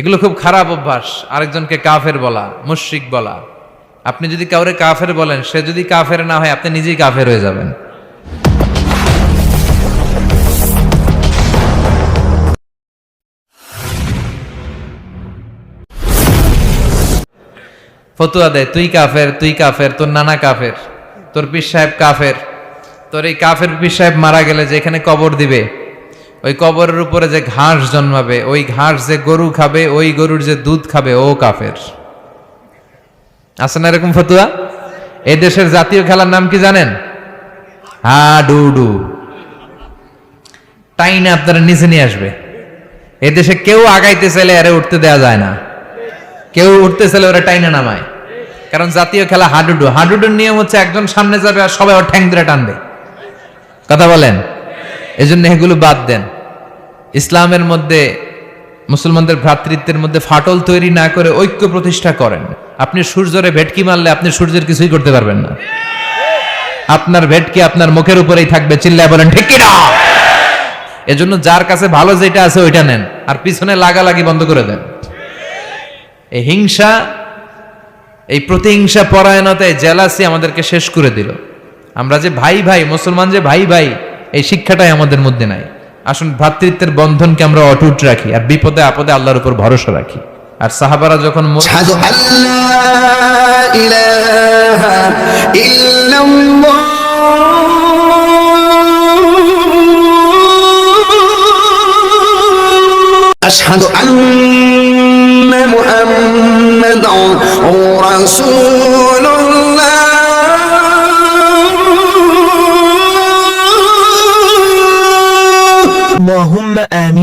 এগুলো খুব খারাপ অভ্যাস, আরেকজনকে কাফের বলা, মুশরিক বলা। আপনি যদি কাউরে কাফের বলেন, সে যদি কাফের না হয়, আপনি নিজেই কাফের হয়ে যাবেন। ফতুয়া দেয় তুই কাফের তুই কাফের, তোর নানা কাফের, তোর পীর সাহেব কাফের। তোর এই কাফের পীর সাহেব মারা গেলে যে এখানে কবর দিবে ওই কবরের উপরে যে ঘাস জন্মাবে, ওই ঘাস যে গরু খাবে, ওই গরুর যে দুধ খাবে, ও কাফের। আছে না এরকম ফতুয়া? এই দেশের জাতীয় খেলার নাম কি জানেন? হা ডু ডু টাইনে আপনারা নিচে নিয়ে আসবে। এ দেশে কেউ আগাইতে চাইলে আরে উঠতে দেয়া যায় না। কেউ উঠতে চাইলে ওরা টাইনে নামায়। কারণ জাতীয় খেলা হাডুডু। হাডুডুর নিয়ম হচ্ছে একজন সামনে যাবে আর সবাই ওর ঠ্যাং ধরে টানবে। কথা বলেন। এজন্য এগুলো বাদ দেন। ইসলামের মধ্যে, মুসলমানদের ভ্রাতৃত্বের মধ্যে ফাটল তৈরি না করে ঐক্য প্রতিষ্ঠা করেন। আপনি সূর্যরে ভেটকি মারলে আপনি সূর্যের কিছুই করতে পারবেন না। আপনার ভেটকি আপনার মুখের উপরেই থাকবে, চিল্লায় বলেন, ঠিক কিনা? এজন্য যার কাছে ভালো যেটা আছে ওইটা নেন, আর পিছনে লাগালাগি বন্ধ করে দেন। এই হিংসা, এই প্রতিহিংসা পরায়ণতায় জেলাসি আমাদেরকে শেষ করে দিল। আমরা যে ভাই ভাই, মুসলমান যে ভাই ভাই এই শিক্ষাটাই আমাদের মধ্যে নাই। আসুন, ভ্রাতৃত্বের বন্ধনকে আমরা অটুট রাখি আর বিপদে আপদে আল্লাহর উপর ভরসা রাখি। আর সাহাবারা যখন أشهد أن محمدا رسول اللهم آمين.